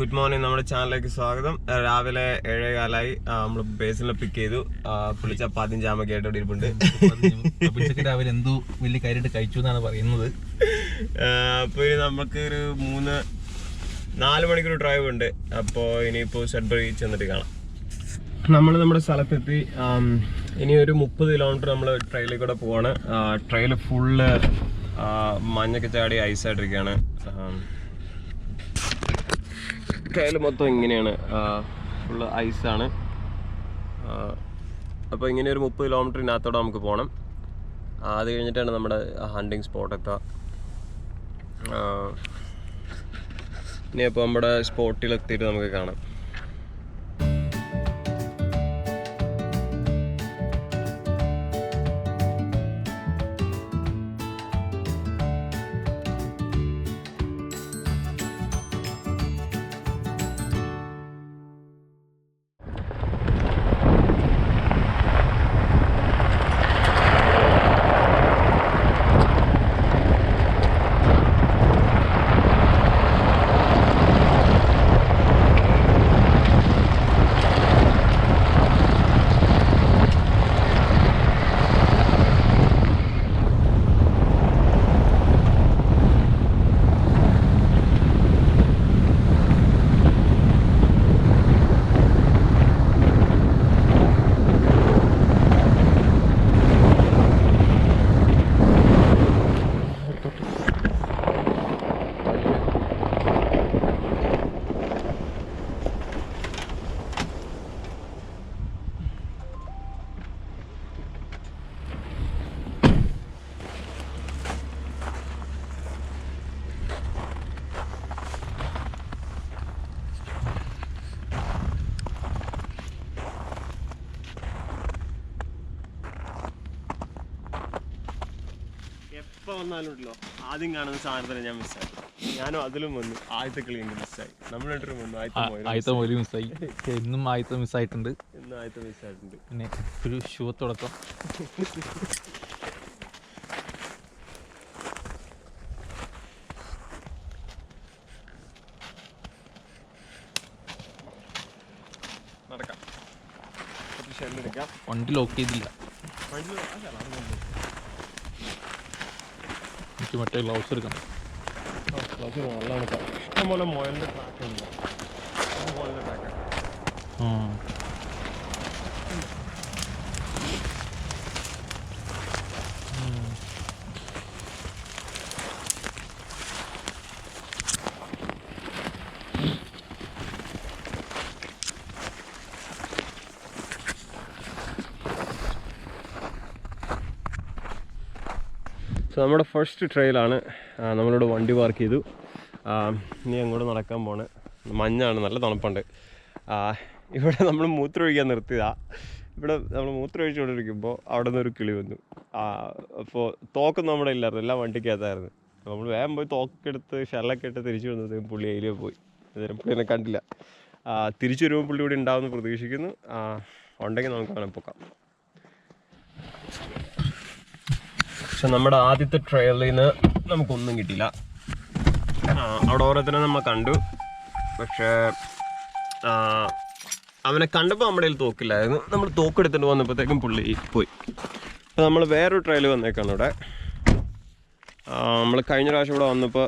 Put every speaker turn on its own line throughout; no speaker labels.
Good morning നമ്മുടെ ചാനലിലേക്ക് സ്വാഗതം. രാവിലെ ഏഴേ കാലായി നമ്മൾ ബേസിനെ പിക്ക് ചെയ്തു. പുളിച്ച പതിനഞ്ച് ജാമൊക്കെ ആയിട്ട് ഇവിടെ ഇരിപ്പുണ്ട്.
രാവിലെ എന്തോ വലിയ കാര്യമായിട്ട് കഴിച്ചു എന്നാണ് പറയുന്നത്.
അപ്പോൾ അപ്പൊ ഇനി നമുക്ക് ഒരു മൂന്ന് നാല് മണിക്കൂർ ഡ്രൈവ് ഉണ്ട്. അപ്പോൾ ഇനിയിപ്പോൾ ഷെഡ്ബറി ചെന്നിട്ട് കാണാം. നമ്മൾ നമ്മുടെ സ്ഥലത്തെത്തി ഇനി ഒരു മുപ്പത് കിലോമീറ്റർ നമ്മൾ ട്രെയിലിൽ കൂടെ പോവാണ്. ട്രെയിൽ ഫുള്ള് മഞ്ഞൊക്കെ ചാടി ഐസായിട്ടിരിക്കുകയാണ് ട്രെയിൽ മൊത്തം ഇങ്ങനെയാണ്. ഫുള്ള് ഐസാണ് അപ്പോൾ ഇങ്ങനെ ഒരു മുപ്പത് കിലോമീറ്ററിനകത്തോടെ നമുക്ക് പോകണം അത് കഴിഞ്ഞിട്ടാണ് നമ്മുടെ ഹണ്ടിങ് സ്പോട്ട് എത്തുക ഇനി അപ്പോൾ നമ്മുടെ സ്പോട്ടിലെത്തിയിട്ട് നമുക്ക് കാണാം. എപ്പോൾ വന്നാലും ഉണ്ടല്ലോ ആദ്യം കാണുന്ന സാധനത്തിന് ഞാൻ മിസ്സായി ഞാനും അതിലും വന്നു. ആദ്യത്തെ കളി എനിക്ക് മിസ്സായി നമ്മൾ രണ്ടും വന്നു. ആദ്യത്തെ
ഒരു മിസ്സായി ഇന്നും ആദ്യത്തെ മിസ്സായിട്ടുണ്ട്
എന്നും ആദ്യത്തെ മിസ്സായിട്ടുണ്ട്
പിന്നെ ഒരു ഷൂ തുടക്കം.
നടക്കാം. കുറച്ച് ഷെല്ല് എടുക്കാം.
വണ്ടി ലോക്ക് ചെയ്തില്ല
ആ സ്ഥലം അവിടെ ഉണ്ട്.
എനിക്ക് മറ്റേ ഗ്ലൗസ് എടുക്കണം.
ഗ്ലൗസ് നല്ലതാണ് ഇഷ്ടംപോലെ മുയലിന്റെ ട്രാക്ക് ഉണ്ട്. മുയലിന്റെ ട്രാക്ക് സോ നമ്മുടെ ഫസ്റ്റ് ട്രെയിലാണ് നമ്മളിവിടെ വണ്ടി പാർക്ക് ചെയ്തു. ഇനി അങ്ങോട്ട് നടക്കാൻ പോണ്. മഞ്ഞാണ് നല്ല തണുപ്പുണ്ട്. ഇവിടെ നമ്മൾ മൂത്രമൊഴിക്കാൻ നിർത്തിയതാ. ഇവിടെ നമ്മൾ മൂത്രമൊഴിച്ചുകൊണ്ടിരിക്കുമ്പോൾ അവിടെ നിന്ന് ഒരു കിളി വന്നു. അപ്പോൾ തോക്കൊന്നും നമ്മുടെ ഇല്ലായിരുന്നു. എല്ലാം വണ്ടിക്കകത്തായിരുന്നു. നമ്മൾ വേഗം പോയി തോക്കെടുത്ത് ഷെല്ലൊക്കെ ഇട്ട് തിരിച്ചു വന്നത് പുള്ളി അതിലേ പോയി. അന്നേരം പുള്ളിനെ കണ്ടില്ല. തിരിച്ചു വരുമ്പോൾ പുള്ളി ഇവിടെ ഉണ്ടാവുമെന്ന് പ്രതീക്ഷിക്കുന്നു. ഉണ്ടെങ്കിൽ നമുക്ക് അവനെ പൊക്കാം പക്ഷെ നമ്മുടെ ആദ്യത്തെ ട്രയലിൽ നിന്ന് നമുക്കൊന്നും കിട്ടിയില്ല. അവിടെ ഓരോരുത്തരെ നമ്മൾ കണ്ടു. പക്ഷേ അവനെ കണ്ടപ്പോൾ നമ്മുടെ കയ്യിൽ തോക്കില്ലായിരുന്നു. നമ്മൾ തോക്കെടുത്തിട്ട് വന്നപ്പോഴത്തേക്കും പുള്ളി പോയി. അപ്പോൾ നമ്മൾ വേറൊരു ട്രയൽ വന്നേക്കാണ് ഇവിടെ. നമ്മൾ കഴിഞ്ഞ പ്രാവശ്യം ഇവിടെ വന്നപ്പോൾ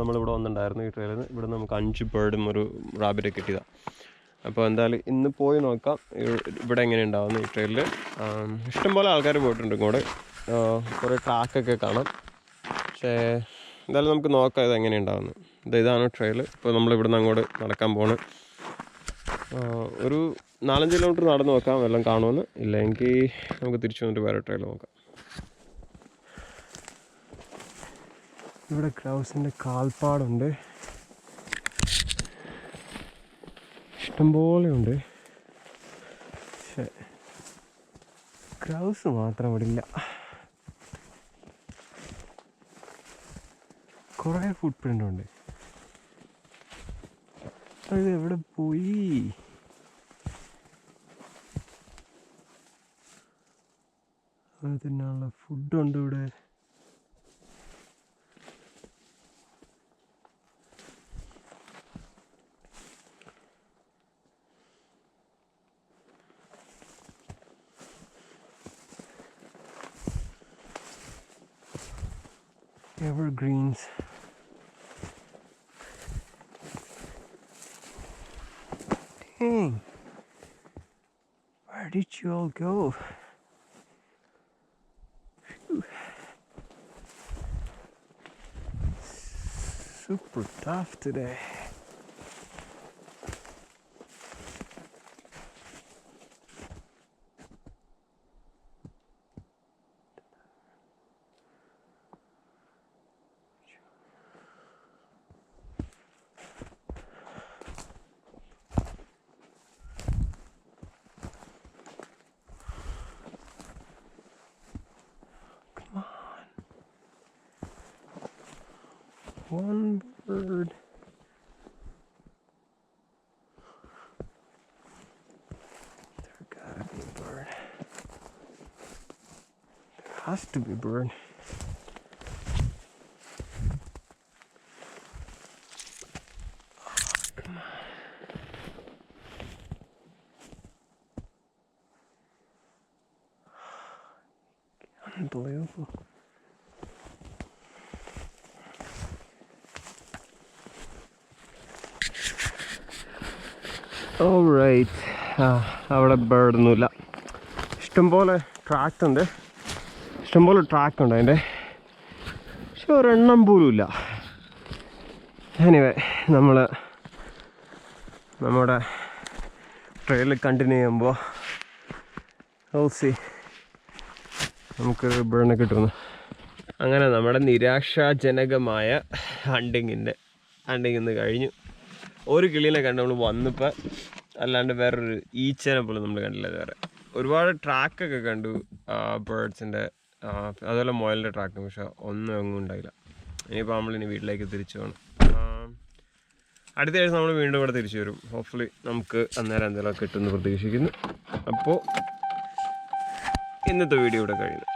നമ്മളിവിടെ വന്നിട്ടുണ്ടായിരുന്നു ഈ ട്രെയിലിൽ. ഇവിടെ നമുക്ക് അഞ്ച് ബേർഡും ഒരു റാബിറ്റ് കിട്ടിയതാണ് അപ്പോൾ എന്തായാലും ഇന്ന് പോയി നോക്കാം. ഇവിടെ എങ്ങനെ ഉണ്ടാവുന്നു ഈ ട്രയലിൽ. ഇഷ്ടംപോലെ ആൾക്കാർ പോയിട്ടുണ്ട് ഇങ്ങോട്ട്. കുറേ ട്രാക്കൊക്കെ കാണാം. പക്ഷേ എന്തായാലും നമുക്ക് നോക്കാം ഇത് എങ്ങനെ ഉണ്ടാവുന്നു ഇത് ഇതാണ് ട്രെയിൽ ഇപ്പോൾ നമ്മൾ ഇവിടുന്ന് അങ്ങോട്ട് നടക്കാൻ പോണ്. ഒരു നാലഞ്ച് കിലോമീറ്റർ നടന്ന് നോക്കാം എല്ലാം കാണുമെന്ന്. ഇല്ലെങ്കിൽ നമുക്ക് തിരിച്ചു വന്നിട്ട് വേറെ ട്രെയിൽ നോക്കാം. ഇവിടെ ക്രൗസിന്റെ കാൽപ്പാടുണ്ട്. ഇഷ്ടംപോലെയുണ്ട് പക്ഷേ ക്രൗസ് മാത്രം ഇവിടെ ഇല്ല. കുറെ ഫുട് പ്രിന്റ് ഉണ്ട്. ഇത് എവിടെ പോയി? അത് തിന്നാനുള്ള ഫുഡുണ്ട് ഇവിടെ. Evergreens. Dang. Where did you all go? Super tough today. One bird. There gotta be a bird. There has to be a bird. Unbelievable. അവിടെ ബേർഡൊന്നുമില്ല ഇഷ്ടംപോലെ ട്രാക്ക് ഉണ്ട്. ഇഷ്ടംപോലെ ട്രാക്ക് ഉണ്ട് അതിന്റെ. പക്ഷെ ഒരെണ്ണം പോലും ഇല്ല. എനിവേ നമ്മൾ നമ്മുടെ ട്രെയിൽ കണ്ടിന്യൂ ചെയ്യുമ്പോൾ ഓസി നമുക്ക് ബേണിനെ കിട്ടുന്നു. അങ്ങനെ നമ്മുടെ നിരാശാജനകമായ ഹണ്ടിങ്ങിന്റെ ഹണ്ടിങ് ഇന്ന് കഴിഞ്ഞു. ഒരു കിളീനെ കണ്ട് നമ്മൾ വന്നപ്പോൾ അല്ലാണ്ട് വേറൊരു ഈച്ചനെ പോലും നമ്മൾ കണ്ടില്ല വേറെ. ഒരുപാട് ട്രാക്കൊക്കെ കണ്ടു ബേർഡ്സിന്റെ അതുപോലെ മുയലിന്റെ ട്രാക്ക് പക്ഷെ ഒന്നും എങ്ങും ഉണ്ടായില്ല. ഇനിയിപ്പോൾ നമ്മളിനി വീട്ടിലേക്ക് തിരിച്ചു പോകണം അടുത്ത ആഴ്ച നമ്മൾ വീണ്ടും ഇവിടെ തിരിച്ചു വരും. ഹോപ്പ്ഫുള്ളി നമുക്ക് അന്നേരം എന്തെങ്കിലും കിട്ടുമെന്ന് പ്രതീക്ഷിക്കുന്നു. അപ്പോൾ ഇന്നത്തെ വീഡിയോ ഇവിടെ കഴിയുന്നു